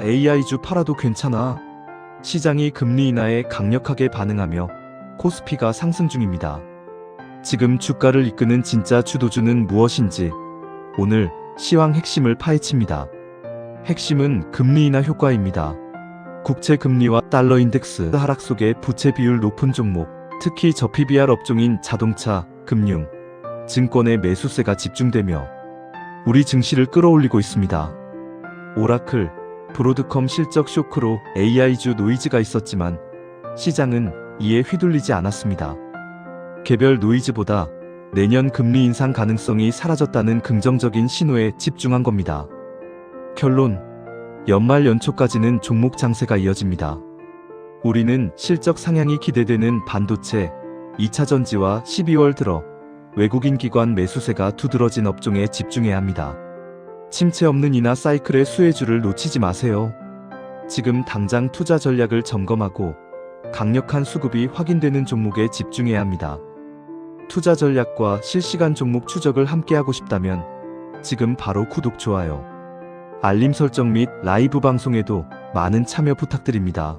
AI주 팔아도 괜찮아. 시장이 금리 인하에 강력하게 반응하며 코스피가 상승 중입니다. 지금 주가를 이끄는 진짜 주도주는 무엇인지 오늘 시황 핵심을 파헤칩니다. 핵심은 금리 인하 효과입니다. 국채 금리와 달러 인덱스 하락 속에 부채 비율 높은 종목, 특히 저 PBR 업종인 자동차, 금융, 증권의 매수세가 집중되며 우리 증시를 끌어올리고 있습니다. 오라클, 브로드컴 실적 쇼크로 AI주 노이즈가 있었지만 시장은 이에 휘둘리지 않았습니다. 개별 노이즈보다 내년 금리 인상 가능성이 사라졌다는 긍정적인 신호에 집중한 겁니다. 결론, 연말 연초까지는 종목 장세가 이어집니다. 우리는 실적 상향이 기대되는 반도체, 2차 전지와 12월 들어 외국인 기관 매수세가 두드러진 업종에 집중해야 합니다. 침체 없는 인하 사이클의 수혜주를 놓치지 마세요. 지금 당장 투자 전략을 점검하고 강력한 수급이 확인되는 종목에 집중해야 합니다. 투자 전략과 실시간 종목 추적을 함께하고 싶다면 지금 바로 구독, 좋아요, 알림 설정 및 라이브 방송에도 많은 참여 부탁드립니다.